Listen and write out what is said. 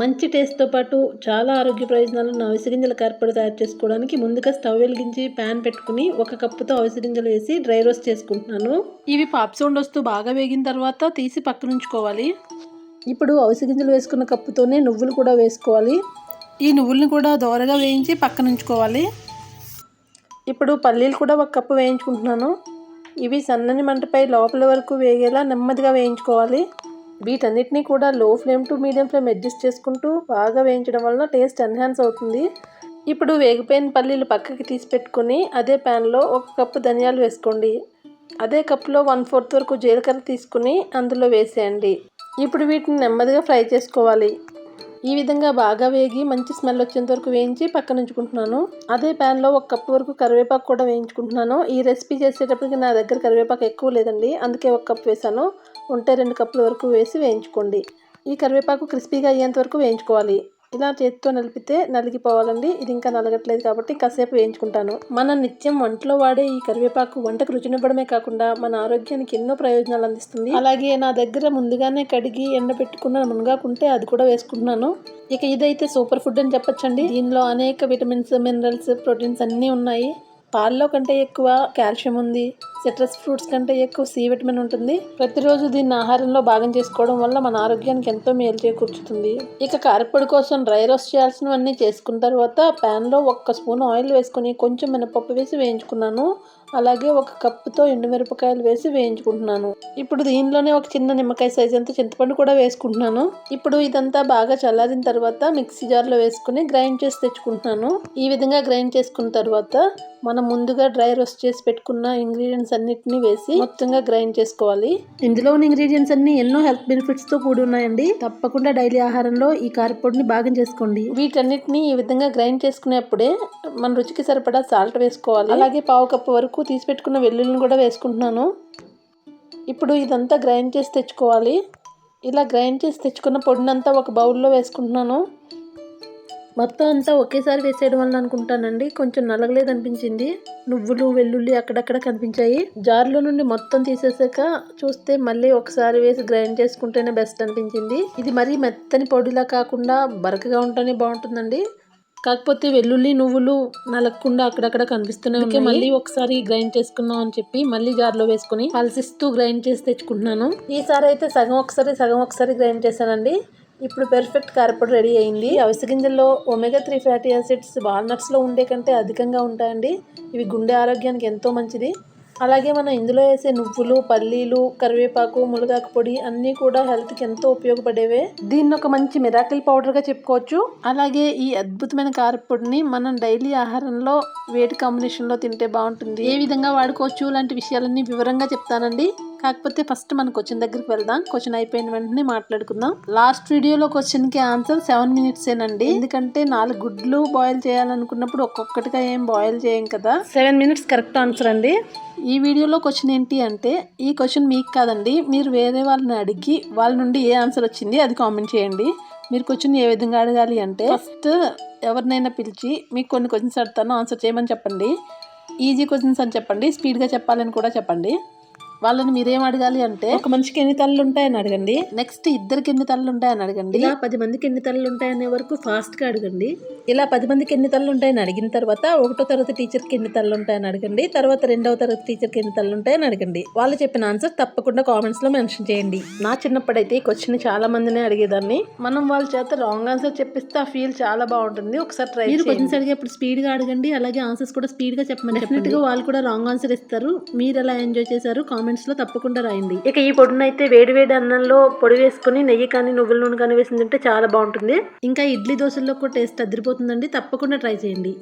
మంచి టేస్ట్తో పాటు చాలా ఆరోగ్య ప్రయోజనాలు ఉన్న అవిసె గింజల కారపొడి తయారు చేసుకోవడానికి ముందుగా స్టవ్ వెలిగించి ప్యాన్ పెట్టుకుని ఒక కప్పుతో అవిసె గింజలు వేసి డ్రై రోస్ట్ చేసుకుంటున్నాను. ఇవి పాప్ సౌండ్ వస్తూ బాగా వేగిన తర్వాత తీసి పక్కన ఉంచుకోవాలి. ఇప్పుడు అవిసె గింజలు వేసుకున్న కప్పుతోనే నువ్వులు కూడా వేసుకోవాలి. ఈ నువ్వుల్ని కూడా దోరగా వేయించి పక్కన ఉంచుకోవాలి. ఇప్పుడు పల్లీలు కూడా ఒక కప్పు వేయించుకుంటున్నాను. ఇవి సన్నని మంటపై లోపల వరకు వేగేలా నెమ్మదిగా వేయించుకోవాలి. వీటన్నిటిని కూడా low flame to medium flame adjust చేసుకుంటూ బాగా వేయించడం వలన టేస్ట్ ఎన్హాన్స్ అవుతుంది. ఇప్పుడు వేగిపోయిన పల్లీలు పక్కకి తీసి పెట్టుకుని అదే ప్యాన్లో ఒక కప్పు ధనియాలు వేసుకోండి. అదే కప్పులో వన్ ఫోర్త్ వరకు జీలకర్ర తీసుకుని అందులో వేసేయండి. ఇప్పుడు వీటిని నెమ్మదిగా ఫ్రై చేసుకోవాలి. ఈ విధంగా బాగా వేగి మంచి స్మెల్ వచ్చేంత వరకు వేయించి పక్కన ఉంచుకుంటున్నాను. అదే ప్యాన్లో ఒక కప్పు వరకు కరివేపాకు కూడా వేయించుకుంటున్నాను. ఈ రెసిపీ చేసేటప్పటికి నా దగ్గర కరివేపాకు ఎక్కువ లేదండి. అందుకే ఒక కప్పు వేసాను ఉంటే రెండు కప్పుల వరకు వేసి వేయించుకోండి. ఈ కరివేపాకు క్రిస్పీగా అయ్యేంత వరకు వేయించుకోవాలి. ఇలా చేతితో నలిపితే నలిగిపోవాలండి. ఇది ఇంకా నలగట్లేదు కాబట్టి కాసేపు వేయించుకుంటాను. మన నిత్యం వంటలో వాడే ఈ కరివేపాకు వంటకు రుచినివ్వడమే కాకుండా మన ఆరోగ్యానికి ఎన్నో ప్రయోజనాలు అందిస్తుంది. అలాగే నా దగ్గర ముందుగానే కడిగి ఎండబెట్టుకున్న మునగాకుంటే అది కూడా వేసుకుంటున్నాను. ఇక ఇదైతే సూపర్ ఫుడ్ అని చెప్పొచ్చండి. దీనిలో అనేక విటమిన్స్ మినరల్స్ ప్రోటీన్స్ అన్నీ ఉన్నాయి. పాల్లో కంటే ఎక్కువ కాల్షియం ఉంది సిట్రస్ ఫ్రూట్స్ కంటే ఎక్కువ సి విటమిన్ ఉంటుంది. ప్రతిరోజు దీన్ని ఆహారంలో భాగం చేసుకోవడం వల్ల మన ఆరోగ్యానికి ఎంతో మేలు చేకూర్చుతుంది. ఇక కారపొడి కోసం డ్రై రోస్ట్ చేయాల్సినవన్నీ చేసుకున్న తర్వాత ప్యాన్లో ఒక్క స్పూన్ ఆయిల్ వేసుకొని కొంచెం మినపప్పు వేసి వేయించుకున్నాను. అలాగే ఒక కప్పుతో ఎండుమిరపకాయలు వేసి వేయించుకుంటున్నాను. ఇప్పుడు దీనిలోనే ఒక చిన్న నిమ్మకాయ సైజ్ అంత చింతపండు కూడా వేసుకుంటున్నాను. ఇప్పుడు ఇదంతా బాగా చల్లారిన తర్వాత మిక్సీ జార్లో వేసుకుని గ్రైండ్ చేసి తెచ్చుకుంటున్నాను. ఈ విధంగా గ్రైండ్ చేసుకున్న తర్వాత మనం ముందుగా డ్రై రోస్ట్ చేసి పెట్టుకున్న ఇంగ్రీడియంట్స్ అన్నిటిని వేసి మొత్తంగా గ్రైండ్ చేసుకోవాలి. ఇందులో ఉన్న ఇంగ్రీడియంట్స్ అన్ని ఎన్నో హెల్త్ బెనిఫిట్స్తో కూడి ఉన్నాయండి. తప్పకుండా డైలీ ఆహారంలో ఈ కారపొడిని భాగం చేసుకోండి. వీటన్నిటిని ఈ విధంగా గ్రైండ్ చేసుకునేప్పుడే మన రుచికి సరిపడా సాల్ట్ వేసుకోవాలి. అలాగే పావు కప్పు వరకు తీసి పెట్టుకున్న వెల్లుల్లిని కూడా వేసుకుంటున్నాను. ఇప్పుడు ఇదంతా గ్రైండ్ చేసి తెచ్చుకోవాలి. ఇలా గ్రైండ్ చేసి తెచ్చుకున్న పొడినంతా ఒక బౌల్లో వేసుకుంటున్నాను. మొత్తం అంతా ఒకేసారి వేసేయడం వల్ల అనుకుంటానండి కొంచెం నలగలేదు అనిపించింది. నువ్వులు వెల్లుల్లి అక్కడక్కడ కనిపించాయి. జార్లో నుండి మొత్తం తీసేసాక చూస్తే మళ్ళీ ఒకసారి వేసి గ్రైండ్ చేసుకుంటేనే బెస్ట్ అనిపించింది. ఇది మరీ మెత్తని పొడిలా కాకుండా బరకగా ఉంటేనే బాగుంటుందండి. కాకపోతే వెల్లుల్లి నువ్వులు నలగకుండా అక్కడక్కడ కనిపిస్తూనే ఉన్నాయి. మళ్ళీ ఒకసారి గ్రైండ్ చేసుకుందాం అని చెప్పి మళ్ళీ జార్లో వేసుకుని పల్సిస్తూ గ్రైండ్ చేసి తెచ్చుకుంటున్నాను. ఈసారి అయితే సగం ఒకసారి సగం ఒకసారి గ్రైండ్ చేశానండి. ఇప్పుడు పెర్ఫెక్ట్ కారపొడి రెడీ అయింది. అవిసె గింజల్లో ఒమేగా త్రీ ఫ్యాటీ యాసిడ్స్ వాల్నట్స్లో ఉండే కంటే అధికంగా ఉంటాయండి. ఇవి గుండె ఆరోగ్యానికి ఎంతో మంచిది. అలాగే మనం ఇందులో వేసే నువ్వులు పల్లీలు కరివేపాకు మునగాకు పొడి అన్నీ కూడా హెల్త్కి ఎంతో ఉపయోగపడేవే. దీన్ని ఒక మంచి మిరాకిల్ పౌడర్గా చెప్పుకోవచ్చు. అలాగే ఈ అద్భుతమైన కారపొడిని మనం డైలీ ఆహారంలో వేడి కాంబినేషన్లో తింటే బాగుంటుంది. ఏ విధంగా వాడుకోవచ్చు? లాంటి విషయాలన్నీ వివరంగా చెప్తానండి. కాకపోతే ఫస్ట్ మన క్వశ్చన్ దగ్గరికి వెళ్దాం. క్వశ్చన్ అయిపోయిన వెంటనే మాట్లాడుకుందాం. లాస్ట్ వీడియోలో క్వశ్చన్కి ఆన్సర్ సెవెన్ మినిట్స్ ఏనండి ఎందుకంటే నాలుగు గుడ్లు బాయిల్ చేయాలనుకున్నప్పుడు ఒక్కొక్కటిగా ఏం బాయిల్ చేయం కదా. సెవెన్ మినిట్స్ కరెక్ట్ ఆన్సర్ అండి. ఈ వీడియోలో క్వశ్చన్ ఏంటి అంటే ఈ క్వశ్చన్ మీకు కాదండి. మీరు వేరే వాళ్ళని అడిగి వాళ్ళ నుండి ఏ ఆన్సర్ వచ్చింది అది కామెంట్ చేయండి. మీరు క్వశ్చన్ ఏ విధంగా అడగాలి అంటే ఫస్ట్ ఎవరినైనా పిలిచి మీకు కొన్ని క్వశ్చన్స్ అడతాను ఆన్సర్ చేయమని చెప్పండి. ఈజీ క్వశ్చన్స్ అని చెప్పండి. స్పీడ్గా చెప్పాలని కూడా చెప్పండి. వాళ్ళని మీరేం అడగాలి అంటే ఒక మనిషికి ఎన్ని తలలు ఉంటాయని అడగండి. నెక్స్ట్ ఇద్దరికి ఎన్ని తలలు ఉంటాయని అడగండి. ఇలా పది మందికి ఎన్ని తలలు ఉంటాయనే వరకు ఫాస్ట్గా అడగండి. ఇలా పది మందికి ఎన్ని తలలు ఉంటాయని అడిగిన తర్వాత ఒకటో తరగతి టీచర్కి ఎన్ని తలలు ఉంటాయని అడగండి. తర్వాత రెండవ తరగతి టీచర్కి ఎన్ని తలలు ఉంటాయని అడగండి. వాళ్ళు చెప్పిన ఆన్సర్ తప్పకుండా కామెంట్స్లో మెన్షన్ చేయండి. నా చిన్నప్పుడైతే ఈ క్వశ్చన్ చాలా మందిని అడిగేదాన్ని. మనం వాళ్ళ చేత రాంగ్ ఆన్సర్ చెప్పిస్తే ఆ ఫీల్ చాలా బాగుంటుంది. ఒకసారి ట్రై మీరు క్వశ్చన్స్ అడిగేప్పుడు స్పీడ్గా అడగండి అలాగే ఆన్సర్స్ కూడా స్పీడ్గా చెప్పమని డెఫినెట్గా వాళ్ళు కూడా రాంగ్ ఆన్సర్ ఇస్తారు. మీరు ఎలా ఎంజాయ్ చేశారు? కామెంట్స్ లో తప్పకుండా రాయండి. ఇక ఈ పొడినైతే వేడి వేడి అన్నంలో పొడి వేసుకుని నెయ్యి కానీ నువ్వుల నూనె కానీ వేసి తింటే చాలా బాగుంటుంది. ఇంకా ఇడ్లీ దోశల్లో కూడా టేస్ట్ అదిరిపోతుందండి. తప్పకుండా ట్రై చేయండి.